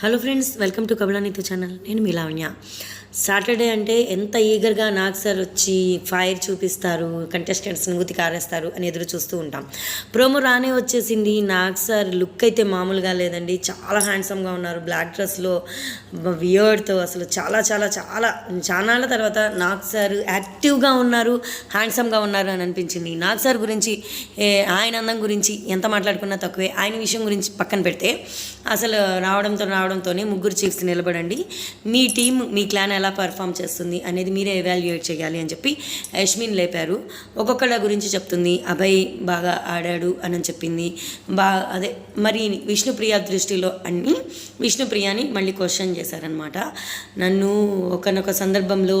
Hello friends welcome to కబలానీతో channel నేను మీ లావణ్య. సాటర్డే అంటే ఎంత ఈగర్గా నాగ్ సార్ వచ్చి ఫైర్ చూపిస్తారు కంటెస్టెంట్స్ని ఊతి కారేస్తారు అని ఎదురు చూస్తూ ఉంటాం. ప్రోమో రానే వచ్చేసింది. నాగ్ సార్ లుక్ అయితే మామూలుగా లేదండి. చాలా హ్యాండ్సమ్గా ఉన్నారు. బ్లాక్ డ్రెస్లో వియర్డ్తో అసలు చాలా చాలా చాలా చాలా తర్వాత నాగ్ సార్ యాక్టివ్గా ఉన్నారు హ్యాండ్సమ్గా ఉన్నారు అని అనిపించింది. నాగ్ సార్ గురించి ఆయన అందం గురించి ఎంత మాట్లాడుకున్నా తక్కువే. ఆయన విషయం గురించి పక్కన పెడితే అసలు రావడంతో రావడంతోనే ముగ్గురు చీఫ్స్ నిలబడండి. మీ టీం మీ క్లాన్ ఎలా పర్ఫామ్ చేస్తుంది అనేది మీరే ఎవాల్యుయేట్ చేయాలి అని చెప్పి యష్మిన్ లేపారు. ఒక్కొక్కళ్ళ గురించి చెప్తుంది. అభయ్ బాగా ఆడాడు అని చెప్పింది. బా అదే మరి విష్ణుప్రియ దృష్టిలో అన్ని విష్ణుప్రియని మళ్ళీ క్వశ్చన్ చేశారనమాట నన్ను ఒకనొక సందర్భంలో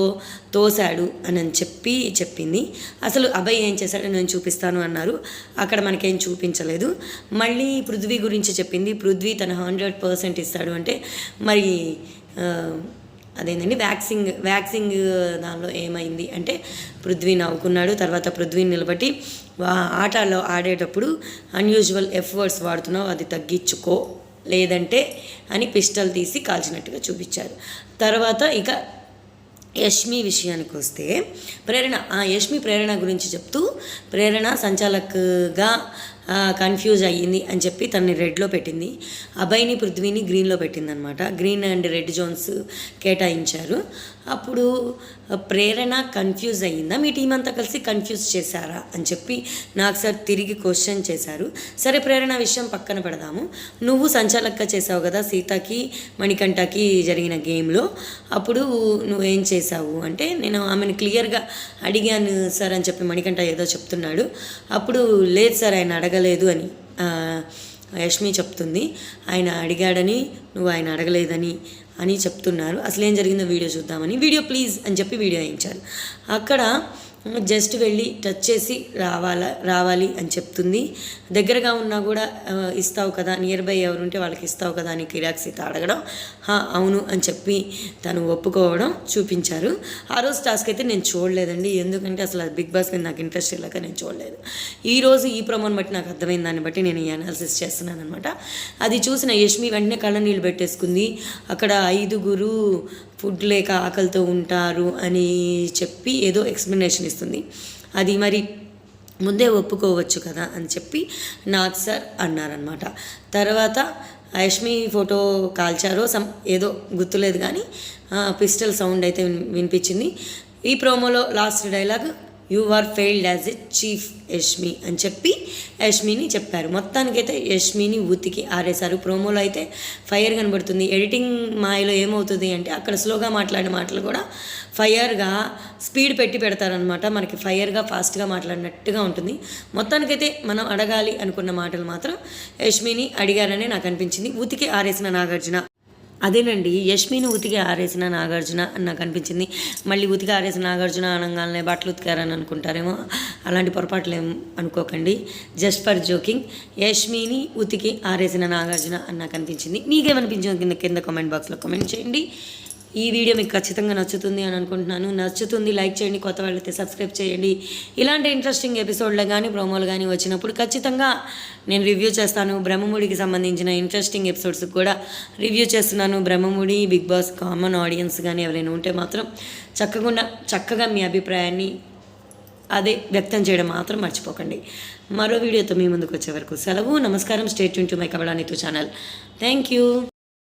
తోశాడు అని చెప్పి చెప్పింది. అసలు అభయ్ ఏం చేశాడో నేను చూపిస్తాను అన్నారు. అక్కడ మనకేం చూపించలేదు. మళ్ళీ పృథ్వీ గురించి చెప్పింది. పృథ్వీ తన హండ్రెడ్ పర్సెంట్ ఇస్తాడు అంటే మరి అదేంటండి వ్యాక్సింగ్ వ్యాక్సింగ్ దానిలో ఏమైంది అంటే పృథ్వీ నవ్వుకున్నాడు తర్వాత పృథ్వీని నిలబట్టి ఆటలో ఆడేటప్పుడు అన్యూజువల్ ఎఫర్ట్స్ వాడుతున్నావు అది తగ్గించుకో లేదంటే అని పిస్టల్ తీసి కాల్చినట్టుగా చూపించారు. తర్వాత ఇక యష్మి విషయానికి వస్తే ప్రేరణ ఆ యష్మి ప్రేరణ గురించి చెప్తూ ప్రేరణ సంచాలక్గా కన్ఫ్యూజ్ అయ్యింది అని చెప్పి తనని రెడ్లో పెట్టింది. అభయ్ని పృథ్వీని గ్రీన్లో పెట్టింది అనమాట గ్రీన్ అండ్ రెడ్ జోన్స్ కేటాయించారు. అప్పుడు ప్రేరణ కన్ఫ్యూజ్ అయ్యిందా? మీ టీం అంతా కలిసి కన్ఫ్యూజ్ చేశారా? అని చెప్పి నాకు సార్ తిరిగి క్వశ్చన్ చేశారు. సరే ప్రేరణ విషయం పక్కన పెడదాము. నువ్వు సంచాలక్గా చేసావు కదా సీతకి మణికంఠకి జరిగిన గేమ్లో అప్పుడు నువ్వేం చేసావు అంటే నేను ఆమెను క్లియర్గా అడిగాను సార్ అని చెప్పి మణికంఠ ఏదో చెప్తున్నాడు. అప్పుడు లేదు సార్ ఆయన అడగలేదు అని యష్మి చెప్తుంది. ఆయన అడిగాడని నువ్వు ఆయన అడగలేదని అని చెప్తున్నారు. అసలు ఏం జరిగిందో వీడియో చూద్దామని. వీడియో ప్లీజ్ అని చెప్పి వీడియో వేయించారు. అక్కడ జస్ట్ వెళ్ళి టచ్ చేసి రావాలా రావాలి అని చెప్తుంది. దగ్గరగా ఉన్నా కూడా ఇస్తావు కదా నియర్ బై ఎవరుంటే వాళ్ళకి ఇస్తావు కదా అని కిరాక్సీత అడగడం. అవును అని చెప్పి తను ఒప్పుకోవడం చూపించారు. ఆ రోజు టాస్క్ అయితే నేను చూడలేదండి. ఎందుకంటే అసలు బిగ్ బాస్ మీద నాకు ఇంట్రెస్ట్ లేక నేను చూడలేదు. ఈరోజు ఈ ప్రమోన్ బట్టి నాకు అర్థమైన దాన్ని బట్టి నేను ఈ అనాలిసిస్ చేస్తున్నాను అనమాట అది చూసిన యష్మి వెంటనే కళ్ళ నీళ్ళు పెట్టేసుకుంది. అక్కడ ఐదుగురు ఫుడ్ లేక ఆకలితో ఉంటారు అని చెప్పి ఏదో ఎక్స్ప్లెనేషన్ ఇస్తుంది. అది మరి ముందే ఒప్పుకోవచ్చు కదా అని చెప్పి నాత్ సార్ అన్నారనమాట తర్వాత యష్మి ఫోటో కాల్చారో సమ్ ఏదో గుర్తులేదు కానీ పిస్టల్ సౌండ్ అయితే విన్- వినిపించింది. ఈ ప్రోమోలో last dialogue you are failed as a chief Yashmi అని చెప్పి యష్మిని చెప్పారు. మొత్తానికైతే యష్మిని ఉతికి ఆరేశారు. ప్రోమోలో అయితే ఫైర్ కనబడుతుంది. ఎడిటింగ్ మాయలో ఏమవుతుంది అంటే అక్కడ స్లోగా మాట్లాడిన మాటలు కూడా ఫైర్గా స్పీడ్ పెట్టి పెడతారనమాట మనకి ఫైర్గా ఫాస్ట్గా మాట్లాడినట్టుగా ఉంటుంది. మొత్తానికైతే మనం అడగాలి అనుకున్న మాటలు మాత్రం యష్మిని అడిగారనే నాకు అనిపించింది. ఉతికి ఆరేసిన నాగార్జున. అదేనండి యష్మిని ఉతికి ఆరేసిన నాగార్జున అని నాకు అనిపించింది మళ్ళీ ఉతికి ఆరేసిన నాగార్జున అనగానే బట్టలు ఉతికారని అనుకుంటారేమో అలాంటి పొరపాట్లు ఏం అనుకోకండి. జస్ట్ ఫర్ జోకింగ్ యష్మిని ఉతికి ఆరేసిన నాగార్జున అని నాకు అనిపించింది మీకేమనిపించింది కింద కింద కామెంట్ బాక్స్లో కామెంట్ చేయండి. ఈ వీడియో మీకు ఖచ్చితంగా నచ్చుతుంది అని అనుకుంటున్నాను. నచ్చుతుంది లైక్ చేయండి కొత్త వాళ్ళైతే సబ్స్క్రైబ్ చేయండి. ఇలాంటి ఇంట్రెస్టింగ్ ఎపిసోడ్లు కానీ ప్రోమోలు కానీ వచ్చినప్పుడు ఖచ్చితంగా నేను రివ్యూ చేస్తాను. బ్రహ్మముడికి సంబంధించిన ఇంట్రెస్టింగ్ ఎపిసోడ్స్ కూడా రివ్యూ చేస్తున్నాను. Brahmamudi Bigg Boss common audience కానీ ఎవరైనా ఉంటే మాత్రం చక్కకుండా చక్కగా మీ అభిప్రాయాన్ని అదే వ్యక్తం చేయడం మాత్రం మర్చిపోకండి. మరో వీడియోతో మీ ముందుకు వచ్చే వరకు సెలవు. నమస్కారం. స్టేట్ టు మై కబడానితో ఛానల్ థ్యాంక్ యూ